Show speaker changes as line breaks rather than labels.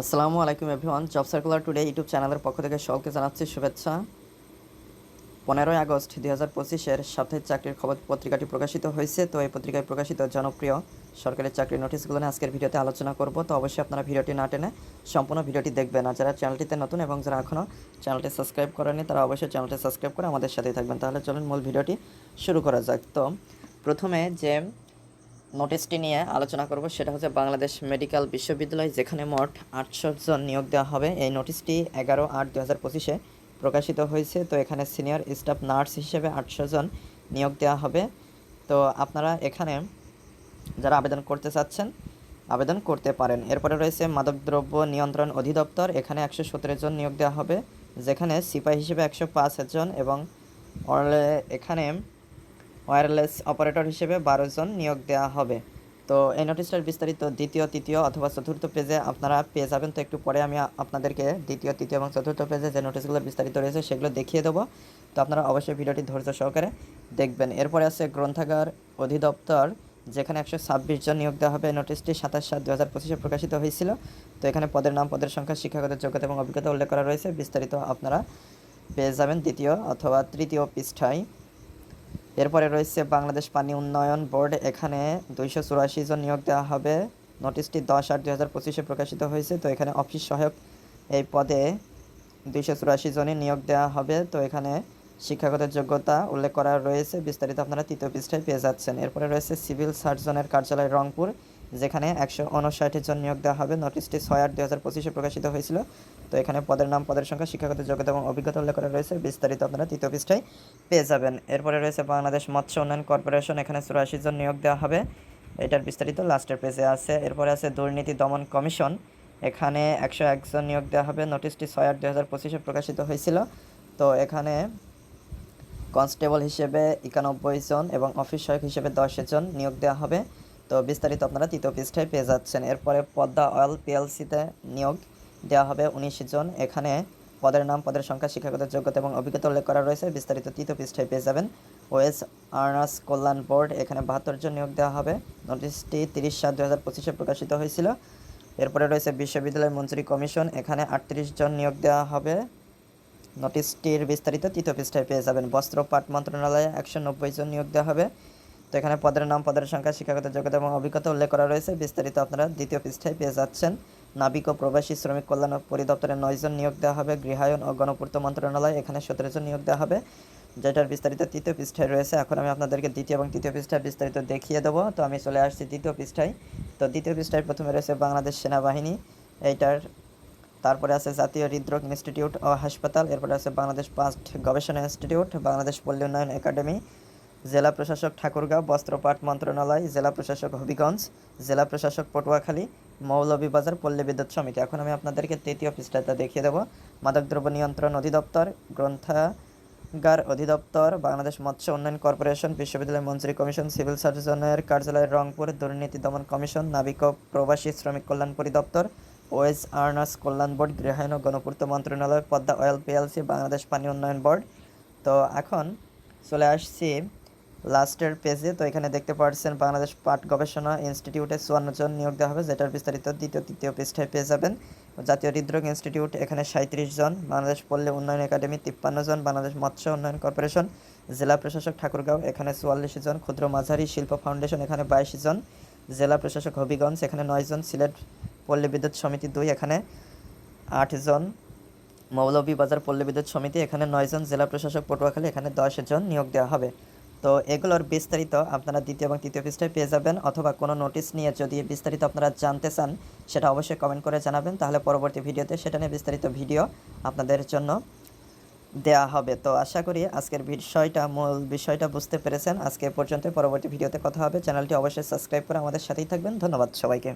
আসসালামু আলাইকুম everyone. Job circular today YouTube চ্যানেলের পক্ষ থেকে সকলকে জানাচ্ছি শুভেচ্ছা। পনেরোই আগস্ট দুই হাজার পঁচিশের সাপ্তাহিক চাকরির খবর পত্রিকাটি প্রকাশিত হয়েছে, তো এই পত্রিকায় প্রকাশিত জনপ্রিয় সরকারি চাকরির নোটিশগুলো নিয়ে আজকের ভিডিওতে আলোচনা করব। তো অবশ্যই আপনারা ভিডিওটি না টেনে সম্পূর্ণ ভিডিওটি দেখবেন। আর যারা চ্যানেলটিতে নতুন এবং যারা এখনও চ্যানেলটি সাবস্ক্রাইব করেনি তারা অবশ্যই চ্যানেলটি সাবস্ক্রাইব করে আমাদের সাথেই থাকবেন। তাহলে চলুন মূল ভিডিওটি শুরু করা যাক। তো প্রথমে যে নোটিশটি নিয়ে আলোচনা করব, সেটা হচ্ছে বাংলাদেশ মেডিকেল বিশ্ববিদ্যালয়, যেখানে মোট আটশো জন নিয়োগ দেওয়া হবে। এই নোটিশটি এগারো আট দু হাজার পঁচিশে প্রকাশিত হয়েছে। তো এখানে সিনিয়র স্টাফ নার্স হিসেবে আটশো জন নিয়োগ দেওয়া হবে। তো আপনারা এখানে যারা আবেদন করতে চাচ্ছেন, আবেদন করতে পারেন। এরপরে রয়েছে মাদকদ্রব্য নিয়ন্ত্রণ অধিদপ্তর, এখানে একশো সতেরো জন নিয়োগ দেওয়া হবে, যেখানে সিপাহী হিসেবে একশো পাঁচ জন এবং এখানে ওয়্যারলেস অপারেটর হিসেবে বারো জন নিয়োগ দেওয়া হবে। তো এই নোটিশটার বিস্তারিত দ্বিতীয়, তৃতীয় অথবা চতুর্থ পেজে আপনারা পেয়ে যাবেন। তো একটু পরে আমি আপনাদেরকে দ্বিতীয়, তৃতীয় এবং চতুর্থ পেজে যে নোটিশগুলো বিস্তারিত রয়েছে সেগুলো দেখিয়ে দেবো। তো আপনারা অবশ্যই ভিডিওটি ধৈর্য সহকারে দেখবেন। এরপরে আছে গ্রন্থাগার অধিদপ্তর, যেখানে একশো ছাব্বিশ জন নিয়োগ দেওয়া হবে। নোটিশটি সাতাশ সাত দু হাজার পঁচিশে প্রকাশিত হয়েছিল। তো এখানে পদের নাম, পদের সংখ্যা, শিক্ষাগত যোগ্যতা এবং অভিজ্ঞতা উল্লেখ করা রয়েছে। বিস্তারিত আপনারা পেয়ে যাবেন দ্বিতীয় অথবা তৃতীয় পৃষ্ঠায়। এরপরে রয়েছে বাংলাদেশ পানি উন্নয়ন বোর্ড। এখানে দুইশো চুরাশি জন নিয়োগ দেওয়া হবে। নোটিশটি দশ আট দুই হাজার পঁচিশে প্রকাশিত হয়েছে। তো এখানে অফিস সহায়ক এই পদে দুইশো চুরাশি জনই নিয়োগ দেওয়া হবে। তো এখানে শিক্ষাগত যোগ্যতা উল্লেখ করা রয়েছে। বিস্তারিত আপনারা তৃতীয় পৃষ্ঠায় পেয়ে যাচ্ছেন। এরপরে রয়েছে সিভিল সার্জনের কার্যালয় রংপুর। যেখানে একশো উনষাট জন নিয়োগ দেওয়া হবে। নোটিশটি ছয় আট দুই হাজার পঁচিশে প্রকাশিত হয়েছিল। তো এখানে পদের নাম, পদের সংখ্যা, শিক্ষাগত যোগ্যতা এবং অভিজ্ঞতা উল্লেখ করা রয়েছে। বিস্তারিত আপনারা তৃতীয় পৃষ্ঠায় পেয়ে যাবেন। এরপরে রয়েছে বাংলাদেশ মৎস্য উন্নয়ন কর্পোরেশন। এখানে চুরাশি জন নিয়োগ দেওয়া হবে। এটার বিস্তারিত লাস্টের পেজে আছে। এরপরে আছে দুর্নীতি দমন কমিশন। এখানে একশো একজন নিয়োগ দেওয়া হবে। নোটিশটি ছয় আট দুই হাজার পঁচিশে প্রকাশিত হয়েছিল। তো এখানে কনস্টেবল হিসেবে একানব্বই জন এবং অফিস সহায়ক হিসেবে দশ জন নিয়োগ দেওয়া হবে। তো বিস্তারিত আপনারা তৃতীয় পৃষ্ঠায় পেয়ে যাচ্ছেন। এরপরে পদ্মা অয়েল পিএলসিতে নিয়োগ দেওয়া হবে উনিশ জন। এখানে পদের নাম, পদের সংখ্যা, শিক্ষাগত যোগ্যতা এবং অভিজ্ঞতা উল্লেখ করা রয়েছে। বিস্তারিত তৃতীয় পৃষ্ঠায় পেয়ে যাবেন ওয়েস আর্নার্স কল্যাণ বোর্ড। এখানে বাহাত্তর জন নিয়োগ দেওয়া হবে। নোটিশটি তিরিশ সাত দু হাজার পঁচিশে প্রকাশিত হয়েছিল। এরপরে রয়েছে বিশ্ববিদ্যালয় মঞ্জুরি কমিশন। এখানে আটত্রিশ জন নিয়োগ দেওয়া হবে। নোটিশটির বিস্তারিত তৃতীয় পৃষ্ঠায় পেয়ে যাবেন। বস্ত্র পাট মন্ত্রণালয়ে একশো নব্বই জন নিয়োগ দেওয়া হবে। এখানে পদের নাম, পদের সংখ্যা, শিক্ষাগত যোগ্যতা এবং অভিজ্ঞতা উল্লেখ করা রয়েছে। বিস্তারিত আপনারা দ্বিতীয় পৃষ্ঠায় পেয়ে যাচ্ছেন। নাবিক ও প্রবাসী শ্রমিক কল্যাণ পরিদপ্তরে নয় জন নিয়োগ দেওয়া হবে। গৃহায়ন ও গণপূর্ত মন্ত্রণালয় এখানে সতেরো জন নিয়োগ দেওয়া হবে। যেটার বিস্তারিত তৃতীয় পৃষ্ঠায় রয়েছে। এখন আমি আপনাদেরকে দ্বিতীয় এবং তৃতীয় পৃষ্ঠায় বিস্তারিত দেখিয়ে দেবো। তো আমি চলে আসছি দ্বিতীয় পৃষ্ঠায়। তো দ্বিতীয় পৃষ্ঠায় প্রথমে রয়েছে বাংলাদেশ সেনাবাহিনী। এইটার তারপরে আছে জাতীয় হৃদরোগ ইনস্টিটিউট ও হাসপাতাল। এরপরে আছে বাংলাদেশ পাস্ট গবেষণা ইনস্টিটিউট, বাংলাদেশ পল্লী উন্নয়ন একাডেমি। জেলা প্রশাসক ঠাকুরগাঁও বস্ত্রপাট মন্ত্রণালয়, জেলা প্রশাসক হবিগঞ্জ, জেলা প্রশাসক পটুয়াখালী, মৌলভীবাজার পল্লী বিদ্যুৎ সমিতি। এখন আমি আপনাদেরকে তৃতীয় পৃষ্ঠাটা দেখিয়ে দেবো। মাদকদ্রব্য নিয়ন্ত্রণ অধিদপ্তর, গ্রন্থাগার অধিদপ্তর, বাংলাদেশ মৎস্য উন্নয়ন কর্পোরেশন, বিশ্ববিদ্যালয় মঞ্জুরি কমিশন, সিভিল সার্জনের কার্যালয়, রংপুর দুর্নীতি দমন কমিশন, নাবিক প্রবাসী শ্রমিক কল্যাণ পরিদপ্তর ওয়েজ আর্নার্স কল্যাণ বোর্ড, গৃহায়ন ও গণপূর্ত মন্ত্রণালয়, পদ্মা অয়েল পিএলসি, বাংলাদেশ পানি উন্নয়ন বোর্ড। তো এখন চলে আসছি লাস্টের পেজে, তো এখানে দেখতে পাচ্ছেন বাংলাদেশ পাট গবেষণা ইনস্টিটিউটে চুয়ান্ন জন নিয়োগ দেওয়া হবে, যেটার বিস্তারিত দ্বিতীয়, তৃতীয় পৃষ্ঠায় পেয়ে যাবেন। জাতীয় হৃদরোগ ইনস্টিটিউট, এখানে সাঁত্রিশ জন, বাংলাদেশ পল্লী উন্নয়ন একাডেমি তিপ্পান্ন জন, বাংলাদেশ মৎস্য উন্নয়ন কর্পোরেশন, জেলা প্রশাসক ঠাকুরগাঁও, এখানে চুয়াল্লিশ জন, ক্ষুদ্র মাঝারি শিল্প ফাউন্ডেশন, এখানে বাইশ জন, জেলা প্রশাসক হবিগঞ্জ, এখানে নয় জন, সিলেট পল্লী বিদ্যুৎ সমিতি দুই, এখানে আট জন, মৌলভীবাজার পল্লী বিদ্যুৎ সমিতি, এখানে নয় জন, জেলা প্রশাসক পটুয়াখালী, এখানে দশ জন নিয়োগ দেওয়া হবে। তো এগুলোর বিস্তারিত আপনারা দ্বিতীয় এবং তৃতীয় পৃষ্ঠায় পেয়ে যাবেন অথবা কোনো নোটিশ নিয়ে যদি বিস্তারিত আপনারা জানতে চান, সেটা অবশ্যই কমেন্ট করে জানাবেন। তাহলে পরবর্তী ভিডিওতে সেটা নিয়ে বিস্তারিত ভিডিও আপনাদের জন্য দেয়া হবে। তো আশা করি আজকের বিষয়টা, মূল বিষয়টা বুঝতে পেরেছেন। আজকে পর্যন্ত পরবর্তী ভিডিওতে কথা হবে। চ্যানেলটি অবশ্যই সাবস্ক্রাইব করে আমাদের সাথেই থাকবেন। ধন্যবাদ সবাইকে।